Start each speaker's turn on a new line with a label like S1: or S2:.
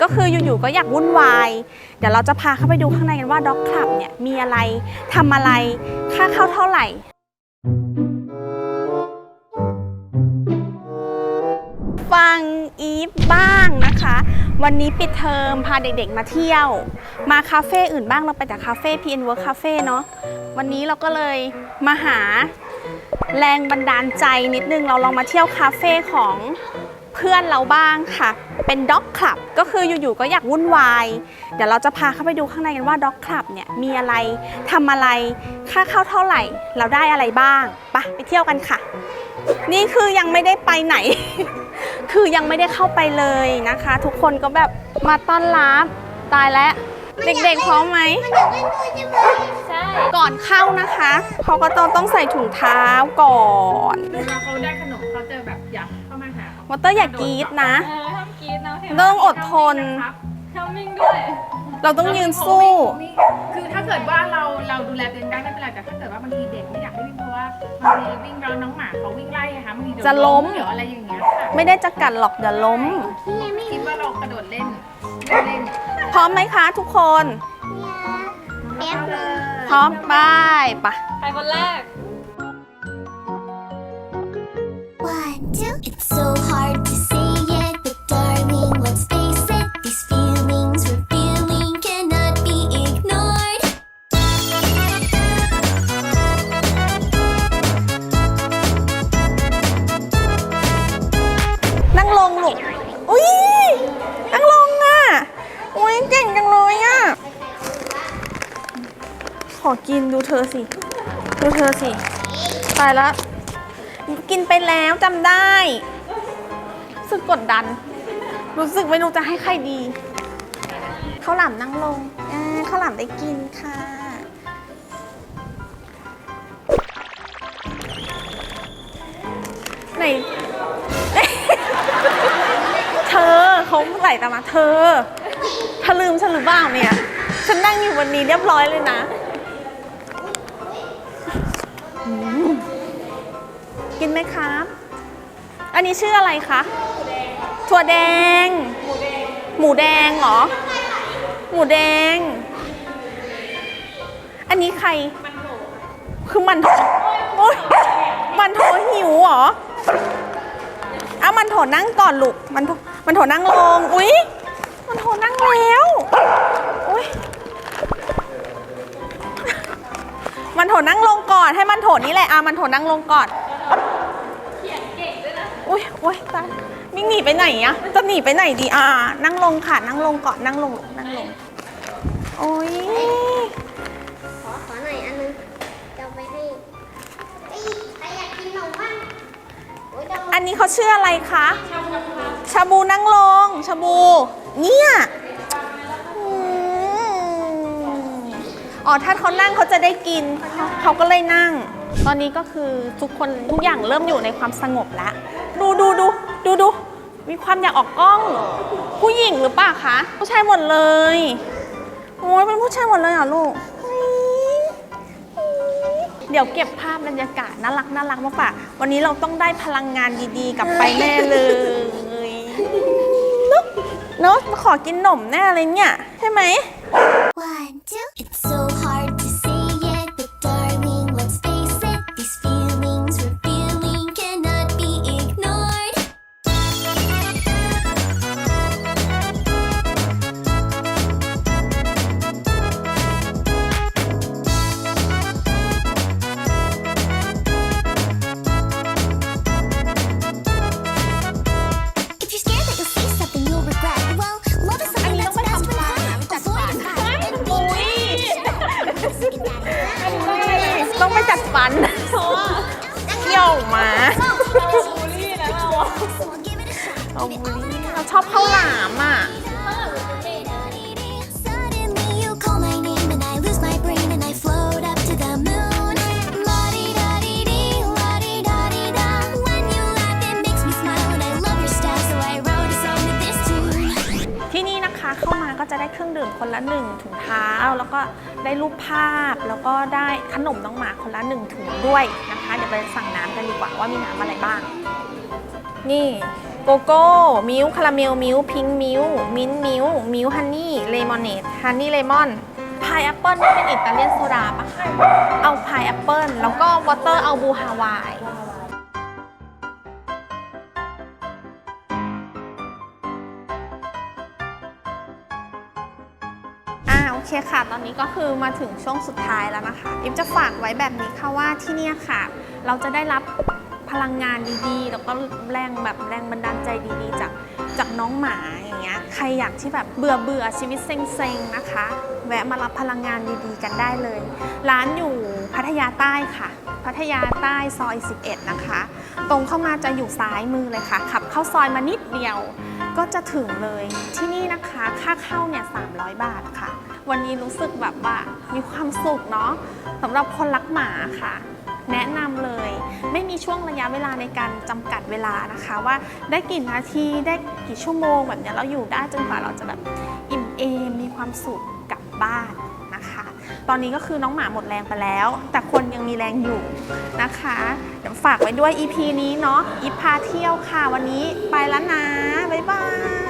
S1: ก็คืออยู่ๆก็อยากวุ่นวาย เดี๋ยวเราจะพาเข้าไปดูข้างในกันว่าด็อกคลับเนี่ยมีอะไรทำอะไรค่าเข้าเท่าไหร่ฟังอีฟบ้างนะคะ วันนี้ปิดเทอมพาเด็กๆมาเที่ยว มาคาเฟ่อื่นบ้างเราไปแต่คาเฟ่ PN Work Cafe เนาะวันนี้เราก็เลยมาหาแรงบันดาลใจนิดนึงเราลองมาเที่ยวคาเฟ่ของเพื่อนเราบ้างค่ะ เป็นด็อกคลับก็คืออยู่ๆก็อยากวุ่นวาย เดี๋ยวเราจะพาเข้าไปดูข้างในกันว่าด็อกคลับเนี่ยมีอะไรทำอะไรค่าเข้าเท่าไหร่ เราได้อะไรบ้างไปไปเที่ยวกันค่ะ นี่คือยังไม่ได้ไปไหน คือยังไม่ได้เข้าไปเลยนะคะ ทุกคนก็แบบมาต้อนรับตายแล้วเด็กๆพร้อมไหม
S2: ใช่
S1: ก่อนเข้านะคะเขาก็ต้องต้องใส่ถุงเท้าก่อน
S2: เวลาเขาได้ขนมเขาจะแบบอยากเข้ามาหา
S1: วอเตอร์อย่ากรีดนะ
S2: เอ
S1: ต้องอดทน
S2: ห้ามวิ่งด้วย
S1: เราต้องยืนสู้
S2: คือถ้าเกิดว่าเราเราดูแลตัวเองได้ไม่เป็นไรแต่ถ้าเกิดว่าบางทีเด็กไม่อยากให้วิ่งเพราะว่าบางทีวิ่งแล้วน้องหมาเขาวิ่งไล่อะค่ะบางทีเดี๋ยว
S1: จะล้ม
S2: เดี๋ยวอะไรอย่างเงี้ยค่ะ
S1: ไม่ได้จะกัดหรอกอย่าล้ม
S2: คิดว่าเรากระโดดเล่นเล่น
S1: พร้อมไหมคะทุกคน
S2: แป๊บเลย
S1: พร้อมไปปะ
S2: ใครคนแรก
S3: One, two.
S1: อกินดูเธอสิ ดูเธอสิตายแล้วกินไปแล้วจำได้รู้สึกกดดัน รู้สึกไม่รู้จะให้ใครดีข้าวหลามนั่งลงข้าวหลามได้กินค่ะ ไหน เธอเขาไหลตามมาเธอเธอลืมฉันหรือเปล่าเนี่ย ฉันนั่งอยู่วันนี้เรียบร้อยเลยนะ กินไหมครับ อันนี้ชื่ออะไรคะ ถั่วแดง หมูแดงเหรอ หมูแดง อันนี้ใคร คือมันโถโอ๊ยมันโถหิวเหรอเอามันโถนั่งก่อนลูก มันโถมันโถนั่งลง อุ๊ย มันโถนั่งแล้ว มันโถนั่งลงก่อนให้มันโถนี่แหละอะมันโถนั่งลงก่อนเขียนเก่งด้วยนะอุ๊ยอุ๊ยตายมิ่งหนีไปไหนอะจะหนีไปไหนดีอ่านั่งลงค่ะนั่งลงก่อนนั่งลงลูกนั่งลงโอ๊ย
S4: ขอขอหน่อยอันนึงจะเอาไปให้เอ้ยใครอยากกินขนมบ้างโอ้ยจะเอา
S1: อันนี้เขาชื่ออะไรคะชาบูนั่งลงชาบูเนี่ยอืม อ๋อถ้าเขานั่งเขาจะได้กิน เขาก็เลยนั่ง ตอนนี้ก็คือทุกคนทุกอย่างเริ่มอยู่ในความสงบแล้วดูดูดูดูดูมีความอยากออกกล้อง ผู้หญิงหรือเปล่าคะผู้ชายหมดเลยโอ้ยเป็นผู้ชายหมดเลยเหรอลูกเดี๋ยวเก็บภาพบรรยากาศน่ารักน่ารักมาฝากวันนี้เราต้องได้พลังงานดีๆ กลับไปแน่เลยเนอะเนอะมาขอกินหนมแน่เลยเนี่ย ใช่ไหม
S3: One, two. It's so hard shot.
S1: เราบูลลี่เราชอบข้าวหลามอะ
S3: Suddenly you call my name and I lose my brain and I float up to the moon. La-di-da-di-dee, la-di-da-di-da. When you laugh, it makes me smile and I love your style, so I wrote a song to this tune.
S1: ที่นี่นะคะเข้ามาก็จะได้เครื่องดื่มคนละหนึ่งถุงเท้า แล้วก็ได้รูปภาพแล้วก็ได้ขนมน้องหมาคนละหนึ่งถุงด้วยนะคะ เดี๋ยวไปสั่งน้ำกันดีกว่าว่ามีน้ำอะไรบ้าง นี่ โกโก้ มิลคาราเมล มิลพิงมิลมิ้นมิลมิลฮันนี่เลมอนเนดฮันนี่เลมอนพายแอปเปิลที่เป็นอิตาเลียนโซดาปะเอาพายแอปเปิลแล้วก็วอเตอร์เอาบูฮาวายอ่าโอเคค่ะ ตอนนี้ก็คือมาถึงช่วงสุดท้ายแล้วนะคะอิฟจะฝากไว้แบบนี้ค่ะว่าที่เนี่ยค่ะ เราจะได้รับ พลังงานดีๆ แล้วก็แรงแบบแรงบันดาลใจดีๆ จากจากน้องหมาอย่างเงี้ยใครอยากที่แบบเบื่อเบื่อชีวิตเซ็งๆนะคะ แวะมารับพลังงานดีๆ กันได้เลย ร้านอยู่พัทยาใต้ค่ะ พัทยาใต้ซอย 11 นะคะ ตรงเข้ามาจะอยู่ซ้ายมือเลยค่ะ ขับเข้าซอยมานิดเดียวก็จะถึงเลยที่นี่นะคะค่าเข้าเนี่ย 300 บาทค่ะ วันนี้รู้สึกแบบว่ามีความสุขเนาะสำหรับคนรักหมาค่ะ แนะนำเลย ไม่มีช่วงระยะเวลาในการจำกัดเวลานะคะ ว่าได้กี่นาทีได้กี่ชั่วโมงแบบเนี้ยเราอยู่ได้จนกว่าเราจะแบบอิ่มเอมมีความสุขกลับบ้านนะคะ ตอนนี้ก็คือน้องหมาหมดแรงไปแล้ว แต่คนยังมีแรงอยู่นะคะเดี๋ยวฝากไว้ด้วย EP นี้เนาะอีพาเที่ยวค่ะวันนี้ไปแล้วนะบ๊ายบาย